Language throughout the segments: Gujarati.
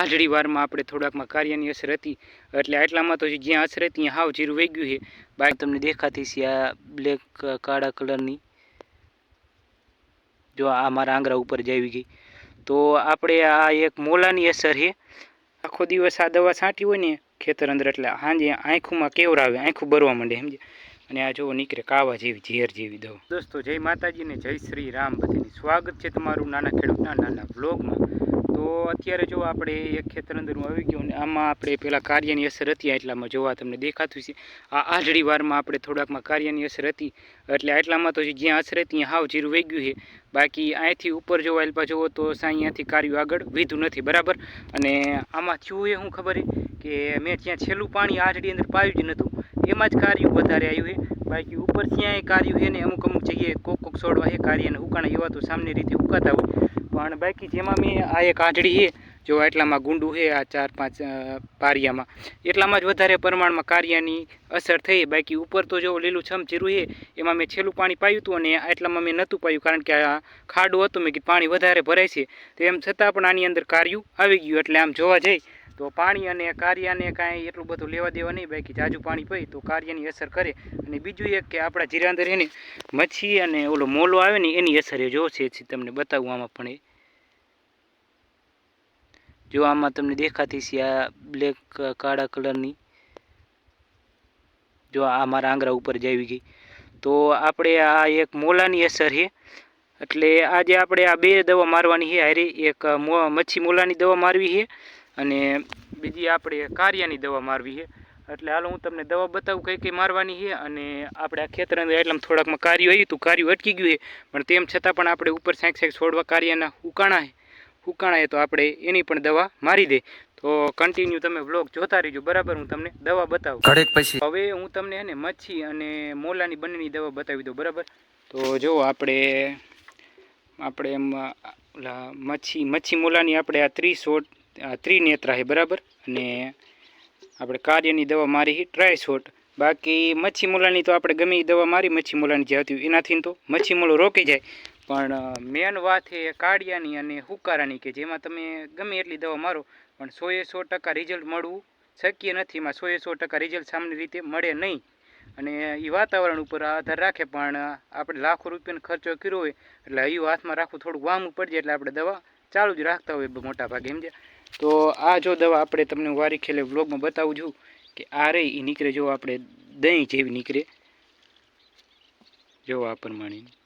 આઢળી વારમાં આપણે થોડાકમાં કાર્યની અસર હતી. એટલે આટલામાં તો જ્યાં અસર હતી, ત્યાં હાવ જીરું વહી ગયું છે. બાકી તમને દેખાતી છે આ બ્લેક કાળા કલરની જો આ મારા આંગળા ઉપર જાવી ગઈ. તો આપણે આ એક મોલાની અસર છે. આખો દિવસ આ દવા છાંટી હોય ને, ખેતર અંદર એટલે સાંજે આંખોમાં કેવરાવે આંખું ભરવા માંડે, સમજે? અને આ જો નીકળે કાવા જેવી, ઝેર જેવી દવા. દોસ્તો, જય માતાજી ને જય શ્રી રામ બધાની. સ્વાગત છે તમારું નાના ખેડૂતના નાના વ્લોગમાં તો અત્યારે જો આપણે એક ખેતર અંદરનું આવી ગયું અને આમાં આપણે પેલા કાર્યની અસર હતી એટલામાં જોવા તમને દેખાતું છે. આ આઢળી વારમાં આપણે થોડાકમાં કાર્યની અસર હતી. એટલે આટલામાં તો જ્યાં અસર હતી ત્યાં હાવ જીરું વહી ગયું છે. બાકી અહીંથી ઉપર જોવા એલપા જુઓ તો અહીંયાથી કાર્યું આગળ વીધું નથી, બરાબર? અને આમાં થયું એ શું ખબર કે મેં જ્યાં છેલ્લું પાણી આઢળી અંદર પાયું જ નહોતું એમાં જ કાર્યું વધારે આવ્યું છે. બાકી ઉપર ત્યાંય કાર્યું છે ને અમુક અમુક જગ્યાએ કોક કોક છોડવા છે કાર્યને ઉકાણા એવા તો સામાન્ય રીતે ઉકાતા હોય. પણ બાકી જેમાં મેં આ એક આંધળી છે, જો એટલામાં ગુંડું છે, આ ચાર પાંચ પારિયામાં. એટલામાં જ વધારે પ્રમાણમાં કાર્યની અસર થઈ. બાકી ઉપર તો જો લીલું છમ જીરું છે, એમાં મેં છેલ્લું પાણી પાયું હતું અને એટલામાં મેં નહોતું પાયું કારણ કે આ ખાડું હતું. મેં કીધું પાણી વધારે ભરાય છે. તેમ છતાં પણ આની અંદર કાર્યું આવી ગયું. એટલે આમ જોવા જઈ તો પાણી અને કાર્યને કાંઈ એટલું બધું લેવા દેવા નહીં. બાકી જાજુ પાણી પડે તો કાર્યની અસર કરે. અને બીજું એક કે આપણા જીરા અંદર એને મચ્છી અને ઓલો મોલો આવે ને, એની અસર એ જોશે તમને બતાવું. આમાં પણ એ જો આમાં તમને દેખાતી છે આ બ્લેક કાળા કલરની જો આ મારા આંગળા ઉપર જ આવી ગઈ. તો આપણે આ એક મોલાની અસર છે. એટલે આજે આપણે આ બે દવા મારવાની છે. હારે એક મચ્છી મોલાની દવા મારવી છે અને બીજી આપણે કારિયાની દવા મારવી છે. એટલે હાલો હું તમને દવા બતાવું કઈ કઈ મારવાની છે અને આપણે આ ખેતર એટલામાં થોડાકમાં કાર્યું આવ્યું હતું. કાર્યું અટકી ગયું છે. પણ તેમ છતાં પણ આપણે ઉપર સાંક સાંક છોડવા કાર્યના ઉકાણા છે. ઉકાણા તો આપણે એની પણ દવા મારી દે. તો કન્ટિન્યુ તમે વ્લોગ જોતા રહીજો બરાબર? હું તમને દવા બતાવું. ઘડેક પછી. હવે હું તમને હે ને મચ્છી અને મોલાની બંનેની દવા બતાવી દઉં બરાબર? તો જો આપણે આપણે એમ મચ્છી મચ્છી મોલાની આપણે આ ત્રીસ ત્રિનેત્રા છે બરાબર? અને આપણે કાર્યની દવા મારી ટ્રાય શોટ બાકી મચ્છી મોલાની તો આપણે ગમે એ દવા મારી મચ્છી મોલાની જે હતી એનાથી તો મચ્છી મોલો રોકી જાય. પણ મેન વાત એ કાળિયાની અને હુકારાની કે જેમાં તમે ગમે એટલી દવા મારો, પણ સોએ સો ટકા રિઝલ્ટ મળવું શક્ય નથી. એમાં સોએ સો ટકા રિઝલ્ટ સામાન્ય રીતે મળે નહીં. અને એ વાતાવરણ ઉપર આધાર રાખે, પણ આપણે લાખો રૂપિયાનો ખર્ચો કર્યો હોય, એટલે હૈયું હાથમાં રાખવું થોડુંક વામું પડી જાય એટલે આપણે દવા ચાલુ જ રાખતા હોય મોટા ભાગે છે. તો આ જો દવા આપણે તમને વારી ખેલે વ્લોગમાં બતાવું છું કે આ રહી એ નીકળે, જો આપણે દહીં જેવી નીકળે. જો આ પ્રમાણે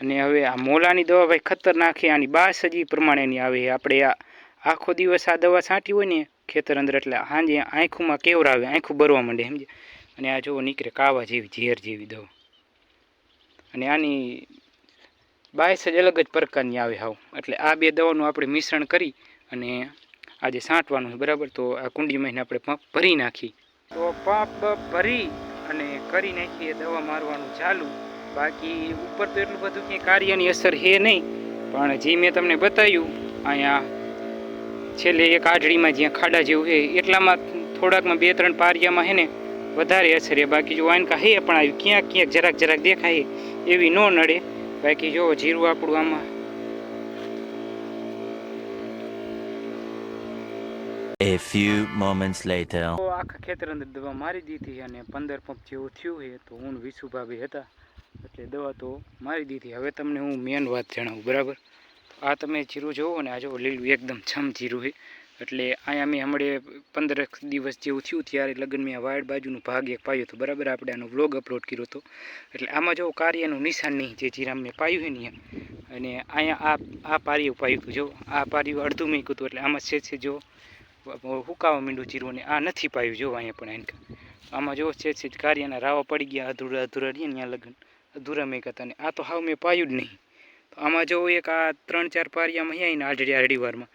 અને હવે આ મોલાની દવા ભાઈ ખતરનાક છે, આની બાસ હજી પ્રમાણેની આવે આપણે આ આખો દિવસ આ દવા છાંટી હોય ને ખેતર અંદર, એટલે સાંજે આંખોમાં કેવરાવે આંખું ભરવા માંડે, સમજે? અને આ જુઓ નીકળે કાવા જેવી, ઝેર જેવી દવા. અને આની બાયસ જ અલગ જ પ્રકારની આવે હાવ. એટલે આ બે દવાનું આપણે મિશ્રણ કરી અને આજે છાંટવાનું છે, બરાબર? તો આ કુંડીમાં આપણે પંપ ભરી નાખી. તો પંપ ભરી અને કરી નાખીએ, દવા મારવાનું ચાલુ. બાકી ઉપર તો એટલું બધું ક્યાંય કાર્યની અસર છે નહીં. પણ જે મેં તમને બતાવ્યું અહીંયા છેલ્લે એક આઢળીમાં જ્યાં ખાડા જેવું છે એટલામાં થોડાકમાં બે ત્રણ પારિયામાં છે ને વધારે અસર છે બાકી જો કા હે પણ આવ્યું ક્યાંક ક્યાંક જરાક જરાક દેખાય એવી ન નડે. બાકી જો જીરું આપણું આમાં A few moments later. આખા ખેતર અંદર દવા મારી દીધી અને પંદર પંપ જેવું થયું છે તો હું વિશુભાભી હતા. એટલે દવા તો મારી દીધી. હવે તમને હું મેન વાત જણાવું, બરાબર? આ તમે જીરું જોવો ને, આ જો લીલું એકદમ છમ જીરું છે. એટલે અહીંયા મેં હમણે પંદર દિવસ જેવું થયું, ત્યારે લગ્ન મેં વાડ બાજુનું ભાગ એક પાયો હતો, બરાબર? આપણે આનો વ્લોગ અપલોડ કર્યો હતો. એટલે આમાં જો કાર્યનું નિશાન નહીં, જે જીરામ મેં પાયું છે ને અને અહીંયા આ આ પારિયું પાયું હતું, જો. આ પારિયું અડધું મૂક્યું હતું, એટલે આમાં છે છે, જો, હુકાવા માંડ્યું જીરું ને, આ નથી પાયું, જો, અહીંયા પણ આમાં જો છે છે, કાર્યના રાવા પડી ગયા, અધૂરા અધૂરા રહીએ ને અહીંયા લગ્ન. અધૂરા મેં ને આ તો હાવ મેં પાયું જ નહીં. તો આમાં જો એક આ ત્રણ ચાર પારિયામાં અહીંયા આઢળી આઢળી વારમાં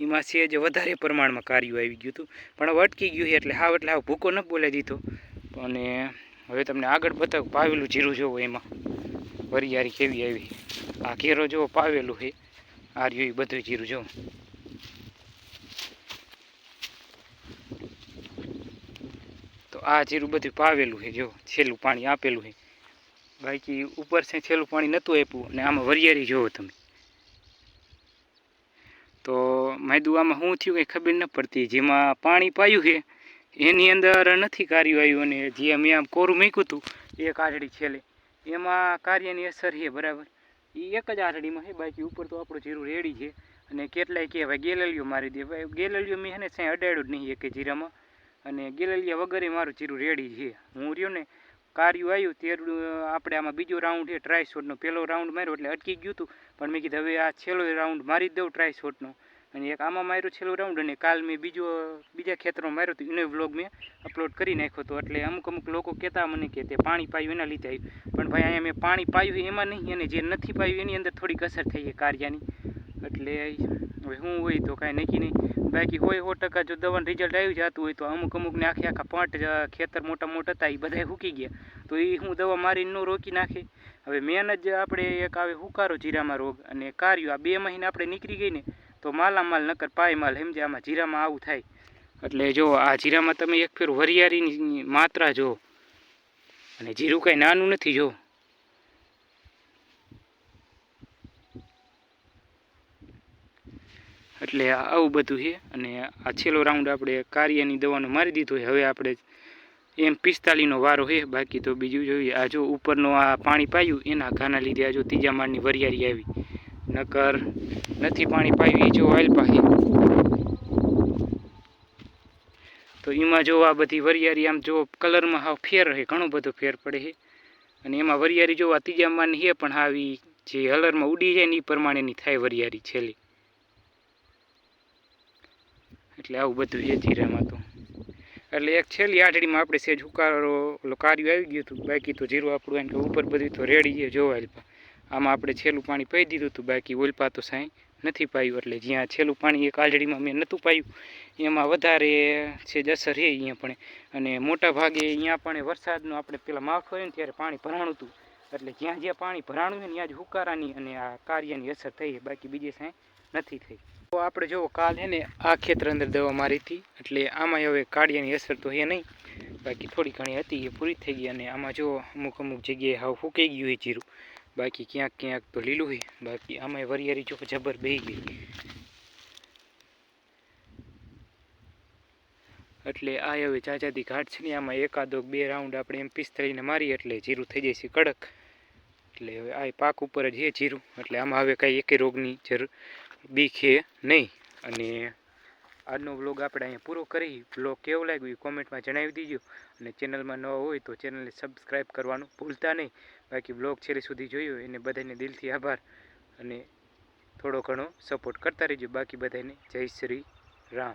એમાં છે જે વધારે પ્રમાણમાં કાર્યું આવી ગયું હતું. પણ હવે અટકી ગયું છે એટલે હાવ એટલે હાવ ભૂકો ન બોલાવી દીધો. અને હવે તમને આગળ બતાવું, પાવેલું જીરું જોવો એમાં. વરિયારી કેવી આવી. આ ઘેરો જોવો પાવેલું છે. આ રહ્યું એ બધું જીરું જોવો. તો આ જીરું બધું પાવેલું છે, જો છેલ્લું પાણી આપેલું છે. બાકી ઉપર છે છેલ્લું પાણી નહોતું આપ્યું અને આમાં વરિયારી જોવો તમે. તો માયદું આમાં શું થયું કંઈ ખબર ન પડતી. જેમાં પાણી પાયું છે, એની અંદર નથી કાર્યું આવ્યું અને જે મેં આમ કોરું મૂક્યું હતું, એક કાઢડી છેલ્લે. એમાં કાર્યની અસર છે, બરાબર? એ એક જ આઠડીમાં છે, બાકી ઉપર તો આપણું જીરું રેડી છે. અને કેટલાય કે ભાઈ ગેલેલીઓ મારી દે. ભાઈ ગેલેલીઓ મેં ને સાંઈ અડાડ્યું જ નહીં એક જીરામાં. અને ગેલેલિયા વગરે મારું જીરું રેડી છે. હું રહ્યો ને કાર્યું આવ્યું તે આપણે આમાં બીજો રાઉન્ડ છે ટ્રાય શોટનો પહેલો રાઉન્ડ માર્યો એટલે અટકી ગયું હતું પણ મેં કીધું, હવે આ છેલ્લો રાઉન્ડ મારી દઉં ટ્રાય શોટનો અને એક આમાં માર્યો છેલ્લો રાઉન્ડ અને કાલ મેં બીજો, બીજા ખેતરો માર્યો હતો એનો વ્લોગ મેં અપલોડ કરી નાખ્યો હતો એટલે અમુક અમુક લોકો કહેતા મને કે તે પાણી પાયું એના લીધે આવ્યું. પણ ભાઈ, અહીંયા મેં પાણી પાયું એમાં નહીં, અને જે નથી પાયું એની અંદર થોડીક અસર થઈ છે કાર્યાની. એટલે હવે શું હોય તો કાંઈ નક્કી નહીં. બાકી હોય સો ટકા જો દવાનું રિઝલ્ટ આવી જતું હોય તો અમુક અમુકને આખે આખા પાંટ ખેતર મોટા મોટા હતા એ બધા સૂકી ગયા. તો એ હું દવા મારીને ન રોકી નાખે. હવે મેન જ આપણે એક આવે હુકારો જીરામાં રોગ અને કાર્યો, આ બે મહિને આપણે નીકળી ગઈ ને, તો માલામાલ નકર પાય માલ સમજે આમાં જીરામાં આવું થાય. એટલે જો આ જીરામાં તમે એક ફેર વરિયાળીની માત્રા જો. અને જીરું કાંઈ નાનું નથી જો. એટલે આવું બધું છે. અને આ છેલ્લો રાઉન્ડ આપણે કાર્યની દવાનો મારી દીધો હવે આપણે એમ પિસ્તાલીસનો વારો છે. બાકી તો બીજું જોઈએ. આ જો ઉપરનો આ પાણી પાયું, એના ઘાના લીધે આ જો ત્રીજા માળની વરિયાળી આવી. નકર નથી પાણી પાયું, એ જો વાઇલ પાહી તો એમાં જો આ બધી વરિયાળી આમ જો કલરમાં હાવ ફેર રહે ઘણો બધો ફેર પડે છે. અને એમાં વરિયારી જો આ ત્રીજા માળની છે, પણ આવી જે હલરમાં ઉડી જાય ને એ પ્રમાણેની થાય વરિયાળી છેલ્લી. એટલે આવું બધું એ જીરામાં તો. એટલે એક છેલ્લી આઠડીમાં આપણે સેજ હુકારો કાર્યું આવી ગયું હતું, બાકી તો જીરું આપણું કે ઉપર બધું તો રેડી છે જોવા એલપા આમાં આપણે છેલ્લું પાણી પાઈ દીધું હતું, બાકી ઓલપા તો સાંઈ નથી પાયું. એટલે જ્યાં છેલ્લું પાણી એક આલડીમાં મેં નહોતું પાયું, એમાં વધારે છે જ અસર છે અહીંયા પણ. અને મોટા ભાગે અહીંયા પણ વરસાદનું આપણે પેલા માવઠું હોય ને ત્યારે પાણી ભરાણું હતું. એટલે જ્યાં જ્યાં પાણી ભરાણું હોય ને ત્યાં જ હુકારાની અને આ કાર્યની અસર થઈ બાકી બીજે સાંઈ નથી થઈ. તો આપણે જો કાલ હે ને આ ખેતર અંદર દવા મારી હતી, એટલે આમાં હવે કાળિયાની અસર તો હે નહીં. બાકી થોડી ઘણી હતી, એ પૂરી થઈ ગઈ અને આમાં જો અમુક અમુક જગ્યાએ હાવ ફૂંકાઈ ગયું હોય જીરું. બાકી ક્યાંક ક્યાંક તો લીલું હોય બાકી આમાં વરિયારી જો જબર બેહી ગઈ. એટલે આ હવે ચાચાથી ઘાટ છે ને, આમાં એકાદો બે રાઉન્ડ આપણે એમ પિસ્તાળીને મારીએ એટલે જીરું થઈ જાય છે કડક. એટલે હવે આ પાક ઉપર જ છે જીરું, એટલે આમાં હવે કાંઈ એકે રોગની જરૂર છે નહીં. અને આજનો બ્લોગ આપણે અહીંયા પૂરો કરી. બ્લોગ કેવો લાગ્યો એ કોમેન્ટમાં જણાવી દીજો. અને ચેનલમાં નવા હોય તો ચેનલને સબસ્ક્રાઈબ કરવાનું ભૂલતા નહીં. બાકી વ્લોગ છેલ્લે સુધી જોયો એને બધાને દિલથી આભાર. અને થોડો ઘણો સપોર્ટ કરતા રહેજો. બાકી બધાને જય શ્રી રામ.